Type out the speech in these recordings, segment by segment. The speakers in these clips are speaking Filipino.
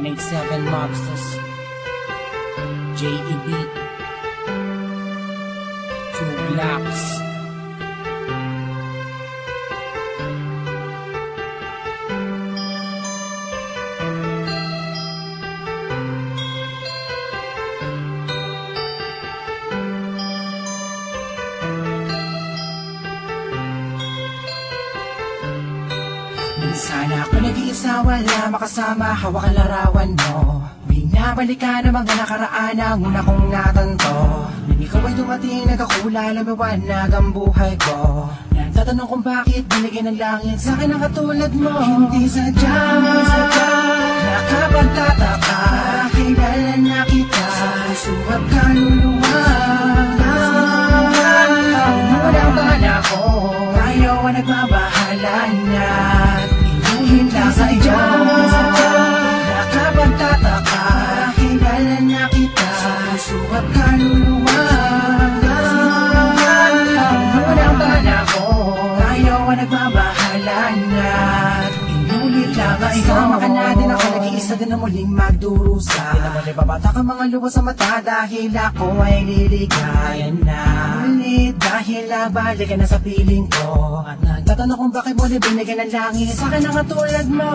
187 Mobsters J.E.B. Two Blocks Minsan ako nag-iisa, wala makasama, hawak ang larawan mo. Binabalikan ang mga nakaraan ang una kong natanto. Nang ikaw ay dumating, nagkakula, lumiwanag ang buhay ko. Nagtatanong kung bakit binigyan ng langit sa akin ang katulad mo. Hindi sadya, nakapagtataka. Kilala na kita, sa puso at nagbabahala na Inulit lang sa iyo Isama ka natin ako nag-iisa din na muling magdurusa. Di naman ibabata ka mga luwa sa mata Dahil ako ay liligaya na. Ulit dahil nabalik ka na sa piling ko At nagtatanong kung bakit mo binigyan ng langit. Sa akin ang katulad mo.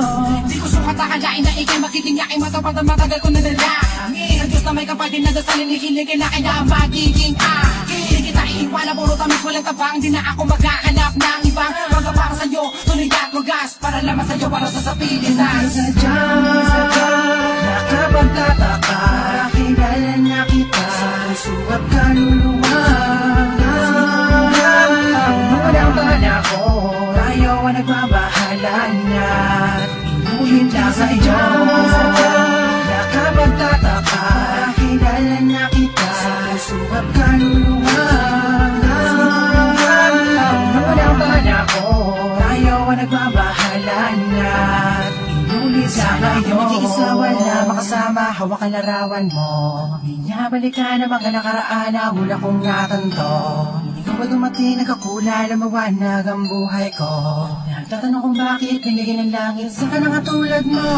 Di ko sukat akalain na ikay makitinyakin Matapad ang matagal ko na nalangin Sa Diyos na may kapatid na dasalin Ikiligin na kaya magiging akin Kita iiwanan, puro tamis walang tabang. Di na ako maghahanap ng ibang Mga para sa'yo, tuloy at wagas Para lamang sa'yo, para sa sapitin na Sadya, sadya, nakapagtataka na kita. Sa puso at kaluluwa. Unang bala ko, tayo ang nagbabahala na. Inuhin lang sa iyo Nakapagtataka, kilala na kita. Sa puso kaluluwa Hawak ang larawan mo Binabalikan ang mga nakaraan na Mula kong natanto. Ikaw ba dumating nagkakula Lumawanag ang buhay ko. Nagtatanong kung bakit Binigyan ng langit Sa ka na katulad mo